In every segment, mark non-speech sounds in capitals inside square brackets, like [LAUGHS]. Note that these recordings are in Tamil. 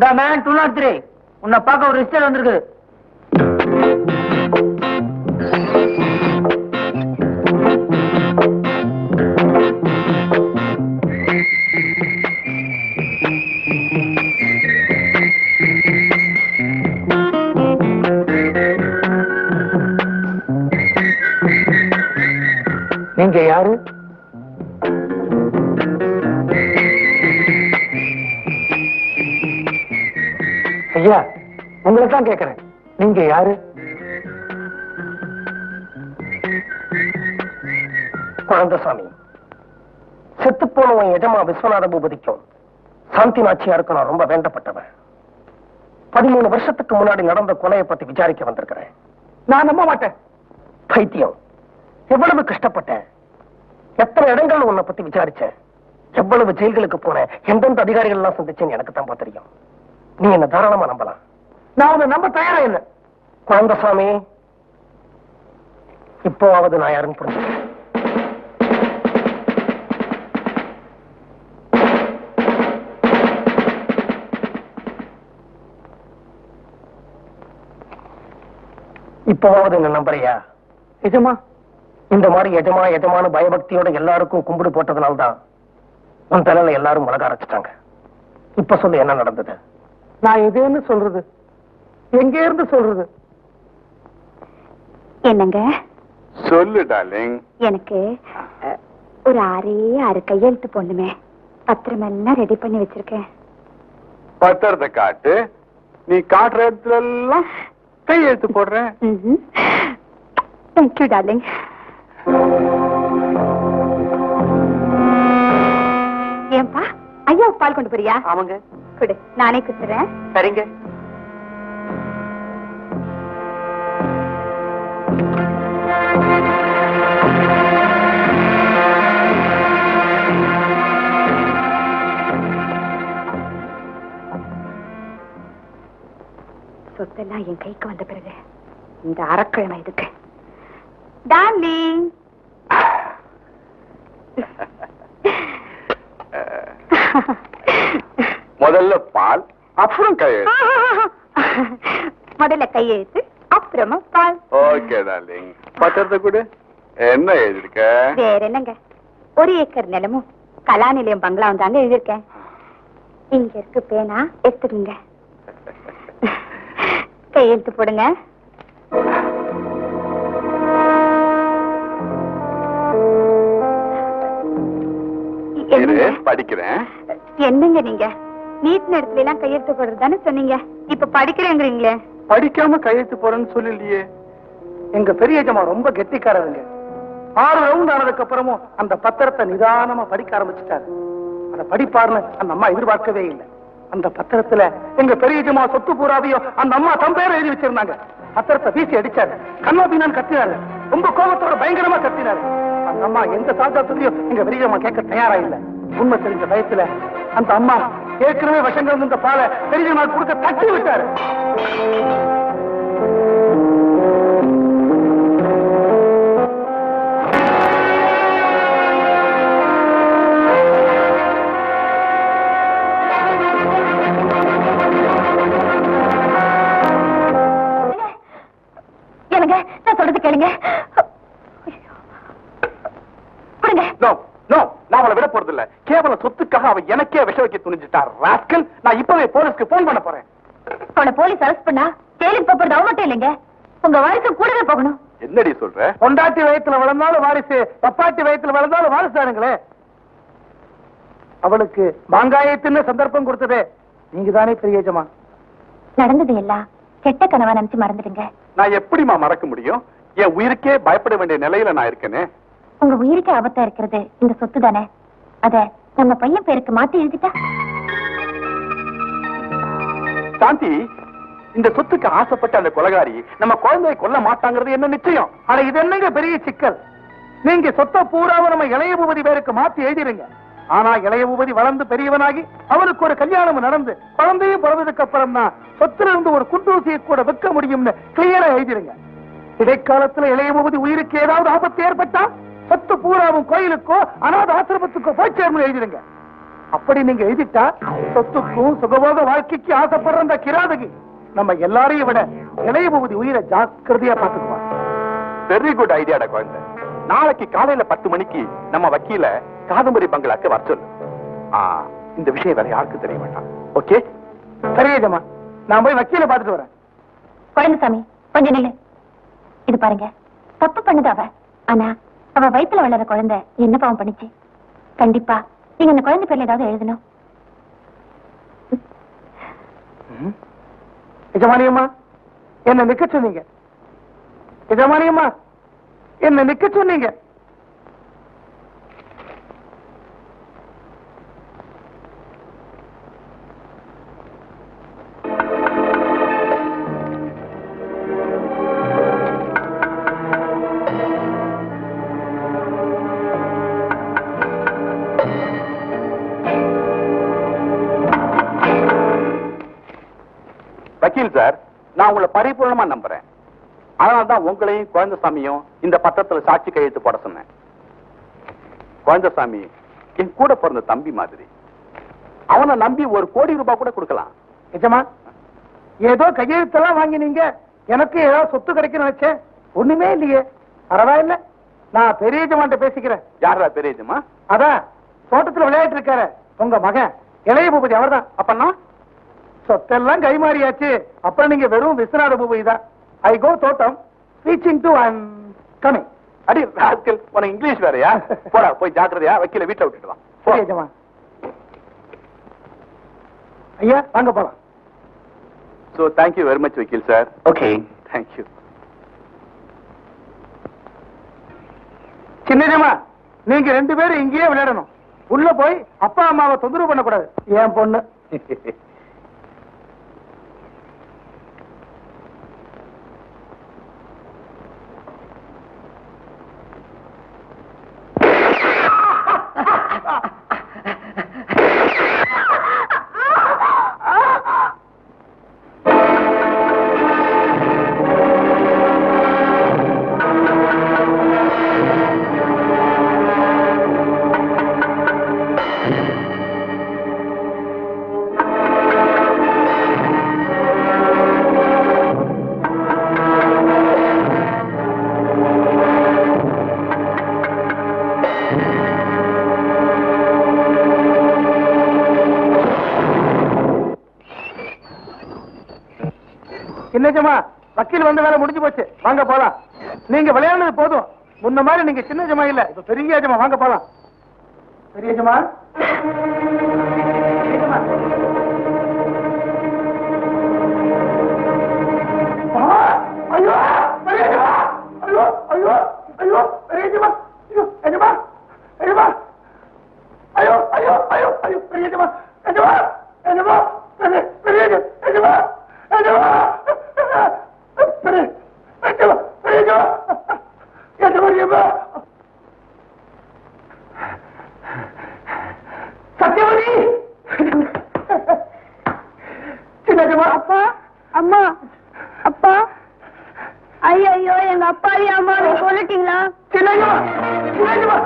The man do not three. உன்னை பார்க்க ஒரு ரிஸ்டர் வந்திருக்கு. நீங்க யாரு? ஐயா உங்களை தான் கேக்குறேன். நீங்க யாரு? குழந்தசாமி. செத்து போனவன் எஜமா விஸ்வநாத பூபதிக்கும் சாந்தி நாச்சியாருக்கும் நான் ரொம்ப வேண்டப்பட்டவன். பதிமூணு வருஷத்துக்கு முன்னாடி நடந்த கொலையை பத்தி விசாரிக்க வந்திருக்கிறேன். நான் நம்ப மாட்டேன். பைத்தியம். எவ்வளவு கஷ்டப்பட்டேன். எத்தனை இடங்கள்ல உன்னை பத்தி விசாரிச்சேன். எவ்வளவு ஜெயில்களுக்கு போனேன். எந்தெந்த அதிகாரிகள் எல்லாம் சந்திச்சேன்னு எனக்கு தான் தெரியும் நீ என்ன தாராளமா நம்பலாம். நான் உன்னை நம்ப தயாரா இல்ல. குழந்தசாமி இப்போவாவது நான் யாருன்னு புரிஞ்சு இப்போவாவது என்ன நம்புறியா? நிஜமா இந்த மாதிரி எஜமா எஜமான பயபக்தியோட எல்லாருக்கும் கும்பிடு போட்டதுனால்தான் உன் தலையில எல்லாரும் மிளகா அரைச்சிட்டாங்க இப்ப சொல்லு என்ன நடந்தது? நான் எதுன்னு சொல்றது? எங்க இருந்து சொல்றது? என்னங்க? சொல்லு டார்லிங். எனக்கு ஒரு ஆறே ஆறு கையெழுத்து போடணுமே. பத்திரம் எல்லாம் ரெடி பண்ணி வச்சிருக்கேன். பத்திரத்தை காட்டு. நீ காட்டுற இடத்துல எல்லாம் கையெழுத்து போடுறேன். Thank you darling. ஏன்பா ஐயா பால் கொண்டு போறியா? ஆமாங்க. கொடு. நானே குத்துறேன். சரிங்க. சொத்தெல்லாம் என் கைக்கு வந்த பிறகு இந்த அறக்கிழமை இதுக்கு டார்லிங். [LAUGHS] [LAUGHS] முதல்ல பால் அப்புறம் கையெழுத்து. முதல்ல கையெழுத்து அப்புறமா பால். ஓகே டார்லிங் பத்திரத்தை கொடு. என்ன எழுதிருக்க வேற என்னங்க? ஒரு ஏக்கர் நிலமும் கலா நிலையம் பங்களாவும் தாங்க எழுதியிருக்கேன். இங்க இருக்கு பேனா எடுத்துக்கங்க. கையெழுத்து போடுங்க? படிக்கிறேன். என்னங்க நீங்க? நீட் நேரத்துல எல்லாம் கையெழுத்து போடுறது தானே சொன்னீங்க? இப்ப படிக்கிறேங்கிறீங்களே படிக்காம கையெழுத்து போறேன்னு சொல்லலையே எங்க பெரிய ரொம்ப கெட்டிக்காரவங்க ஆறு ரவுண்ட் ஆனதுக்கு அப்புறமும் அந்த பத்திரத்தை நிதானமா படிக்க ஆரம்பிச்சுட்டாரு. அத படிப்பாருன்னு அந்த அம்மா எதிர்பார்க்கவே இல்லை. அந்த பத்திரத்துல எங்க பெரிய சொத்து பூராவையோ அந்த அம்மா தம் பேரை எழுதி வச்சிருந்தாங்க. பத்திரத்தை வீசி அடிச்சாரு. கண்ணா பீனான்னு கத்தினாரு. ரொம்ப கோபத்தோட பயங்கரமா கத்தினாரு. அந்த அம்மா எந்த சாதாத்துலயும் எங்க பெரிய கேட்க தயாரா இல்ல. உண்மை தெரிஞ்ச பயத்துல அந்த அம்மா ஏற்கனவே விஷங்கள் இருந்த பாலை பெரிய அம்மா கொடுக்க தட்டி விட்டாரு. கேளுங்க. கொடுங்க. நான் அவளை விட போறது இல்ல கேவல சொத்துக்காக அவ எனக்கே விஷ வைக்க துணிஞ்சிட்டா ராஸ்கல் நான் இப்பவே போலீஸ்க்கு போன் பண்ண போறேன். அவனை போலீஸ் அரெஸ்ட் பண்ணா ஜெயிலுக்கு போறது அவ மட்டும் இல்லைங்க. உங்க வாரிசு கூடவே போகணும். என்னடி சொல்ற? பொண்டாட்டி வயத்துல வளர்ந்தாலும் வாரிசு பப்பாட்டி வயத்துல வளர்ந்தாலும் வாரிசானுங்களே அவளுக்கு மாங்காயத்தின்னு சந்தர்ப்பம் கொடுத்ததே நீங்க தானே பெரியஜமா நடந்தது எல்லாம் கெட்ட கனவா நினைச்சு மறந்துடுங்க. நான் எப்படிம்மா மறக்க முடியும்? என் உயிருக்கே பயப்பட வேண்டிய நிலையில நான் இருக்கேனே. உங்க உயிருக்கு ஆபத்தா இருக்கிறது. இந்த சொத்து தானே. அத நம்ம பையன் பேருக்கு மாத்தி எழுதிட்டா? சாந்தி இந்த சொத்துக்கு ஆசைப்பட்ட அந்த கொலகாரி நம்ம குழந்தையை கொல்ல மாட்டாங்கிறது என்ன நிச்சயம்? ஆனா இது என்னங்க பெரிய சிக்கல்? நீங்க சொத்த பூராவை நம்ம இளைய பூபதி பேருக்கு மாத்தி எழுதிருங்க ஆனா இளைய பூபதி வளர்ந்து பெரியவனாகி அவருக்கு ஒரு கல்யாணம் நடந்து குழந்தையும் பிறந்ததுக்கு அப்புறம் தான் சொத்துல இருந்து ஒரு குண்டூசியை கூட விற்க முடியும்னு கிளியரா எழுதிருங்க இடைக்காலத்துல இளைய பூபதி உயிருக்கு ஏதாவது ஆபத்து ஏற்பட்டா? சொத்து பூராவும் கோயிலுக்கோ அனாத ஆசிரமத்துக்கோ போய் சேர்ந்து எழுதிருங்க அப்படி நீங்க எழுதிட்டா சொத்துக்கும் சுகபோக வாழ்க்கைக்கு ஆசைப்படுற அந்த கிராதகி நம்ம எல்லாரையும் விட இளைய பகுதி உயிரை ஜாக்கிரதையா பாத்துக்குவான் வெரி குட் ஐடியாடா குழந்தை. நாளைக்கு காலையில பத்து மணிக்கு நம்ம வக்கீல காதம்பரி பங்களாக்கு வர சொல்லு. ஆ, இந்த விஷயம் வேற யாருக்கும் தெரிய வேண்டாம். ஓகே சரியா நான் போய் வக்கீல பாத்துட்டு வரேன். குழந்தைசாமி கொஞ்சம் நில்லு. இது பாருங்க தப்பு பண்ணுது அவ. ஆனா அவ வயித்துல வளர குழந்தை என்ன பாவம் பண்ணிச்சு? கண்டிப்பா. நீங்க அந்த குழந்தை பேர்ல ஏதாவது எழுதணும். எஜமானியம்மா என்ன நிக்க சொன்னீங்க. எஜமானியம்மா என்ன நிக்க சொன்னீங்க. பரிபூர்ணமா நம்புறேன். அதனால தான் உங்களையும் குழந்தைசாமியும் இந்த பத்திரத்துல சாட்சி கையெழுத்து போட சொன்னேன். குழந்தைசாமி என் கூட பிறந்த தம்பி மாதிரி. அவனை நம்பி ஒரு கோடி ரூபாய் கூட கொடுக்கலாம். எஜமா ஏதோ கையெழுத்தெல்லாம் வாங்கினீங்க. எனக்கு ஏதாவது சொத்து கிடைக்கும் நினைச்சேன். ஒண்ணுமே இல்லையே. பரவாயில்ல. நான் பெரிய பேசிக்கிறேன். யாரா பெரியதுமா அதான் தோட்டத்துல விளையாட்டு இருக்காரு. உங்க மகன். இளைய பூபதி அவர்தான். அப்பன்னா? சொத்தெல்லாம் கைமாறியாச்சு. அப்புறம் நீங்க வெறும் விஸ்வநாத பூபதி தான் ஐ கோ தோட்டம். ரீச்சிங் டு ஐம் கமிங் அடி ராஸ்கல் உனக்கு இங்கிலீஷ் வேறயா? போடா போய் ஜாக்கிரதையா வக்கீல வீட்டுல விட்டுட்டு வா. போ. சரி எஜமா. ஐயா வாங்க போலாம். You very much, Vakil sir. Okay. Thank you. சின்னஜமா நீங்க ரெண்டு பேரும் இங்கேயே விளையாடணும். உள்ள போய் அப்பா அம்மாவை தொந்தரவு பண்ணக்கூடாது. என் பொண்ணு. [LAUGHS] சின்னஜமா வக்கீல் வந்த வேலை முடிஞ்சு போச்சு. வாங்க போலாம். நீங்க விளையாடுனது போதும். முன்ன மாதிரி நீங்க சின்ன ஜமா இல்ல. இப்ப பெரிய ஜமா வாங்க போலாம். பெரிய ஜமா எஜமா சத்யவதி சின்னஜமா அப்பா அம்மா அப்பா. ஐயோ எங்க அப்பாவையும் அம்மாவையும் சொல்லிட்டீங்களா? சின்னஜமா சின்னஜமா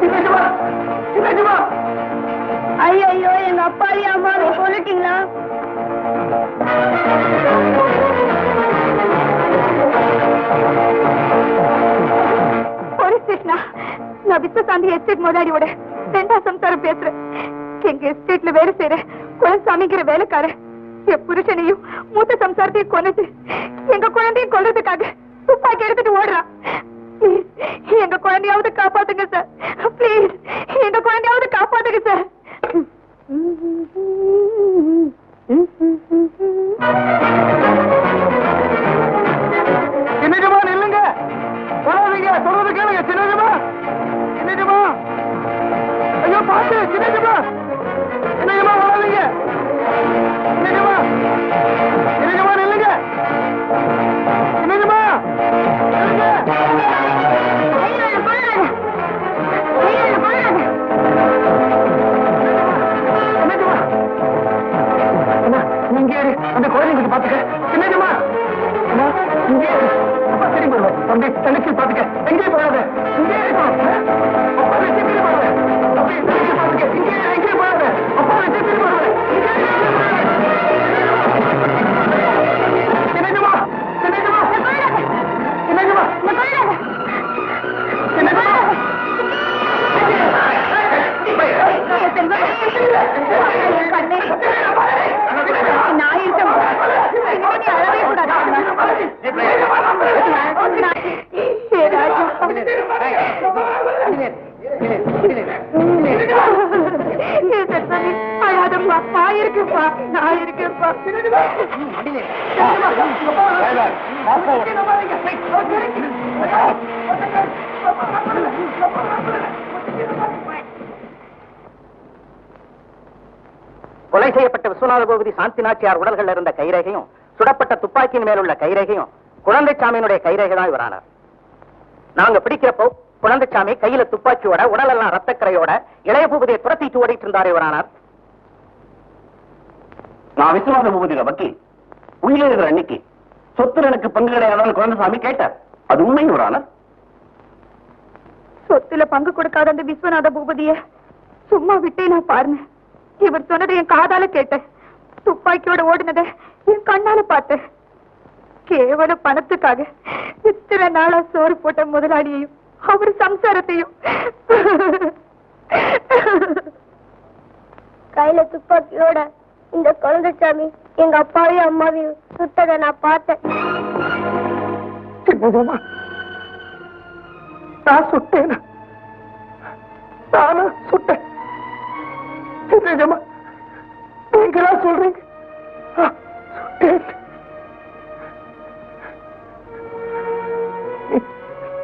சின்னஜமா சின்னஜமா ஐயோ எங்க அப்பாவையும் அம்மாவையும் சொல்லிட்டீங்களா? நான் விஸ்வசாந்தி எஸ்டேட் முதலாளியோட ரெண்டாம் சம்சாரம் பேசுறேன். எங்க எஸ்டேட்ல வேலை செய்யற குலசாமிங்கிற வேலைக்காரன் என் புருஷனையும் மூத்த சம்சாரத்தையும் எங்க குழந்தையும் கொல்றதுக்காக துப்பாக்கி எடுத்துட்டு ஓடுறான். எங்க குழந்தையாவது காப்பாத்துங்க சார். பாத்துக்க. எங்கே போகாத இங்கே இருக்கும் அப்பா நான் இருக்கேன் நான் இருக்கேன்ப்பா. நான் இருக்கேன்ப்பா. கொலை செய்யப்பட்ட விஸ்வநாத கோபதி சாந்தி நாச்சியார் உடல்கள் இருந்த கைரேகையும் சுடப்பட்ட துப்பாக்கியின் மேலுள்ள கைரேகையும் குழந்தைச்சாமியினுடைய கைரேகை தான் இவரானார் நாங்க பிடிக்கிறப்போ குழந்தைச்சாமி கையில துப்பாக்கியோட உடலெல்லாம் ரத்தக்கரையோட இளைய பூபதியை துரத்திட்டு ஓடிட்டு இருந்தார் இவரானார் நான் விஸ்வநாத பூபதியோட வக்கீல். உயிரிழந்த இருக்கிற அன்னைக்கு சொத்துல எனக்கு பங்கு கிடையாதான்னு குழந்தைசாமி கேட்டார். அது உண்மை வரான சொத்துல பங்கு கொடுக்காத அந்த விஸ்வநாத பூபதிய சும்மா விட்டே நான் பாருங்க இவர் சொன்னதை என் காதால கேட்டேன். துப்பாக்கியோட ஓடினதை என் கண்ணால பார்த்தேன். கேவல பணத்துக்காக இத்தனை நாளா சோறு போட்ட முதலாளியையும் அவர் சம்சாரத்தையும். கையில துப்பாக்கியோட இந்த குழந்தைச்சாமி எங்க அப்பாவையும் அம்மாவையும் சுட்டதை நான் பார்த்தேன். நான் சுட்டேன்? நானும் சுட்டேன். சின்னதம்மா நீங்களா சொல்றீங்க?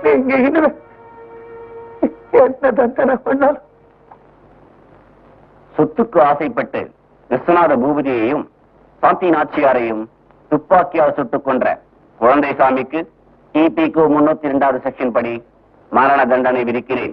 நீங்க இனிமே என்ன தண்டனை சொத்துக்கு ஆசைப்பட்டு விஸ்வநாத பூபதியையும் சாந்தி நாச்சியாரையும் துப்பாக்கியால் சுட்டுக் கொன்ற குழந்தை சாமிக்கு டிபிக்கு முன்னூத்தி இரண்டாவது செக்ஷன் படி மரண தண்டனை விதிக்கிறேன்.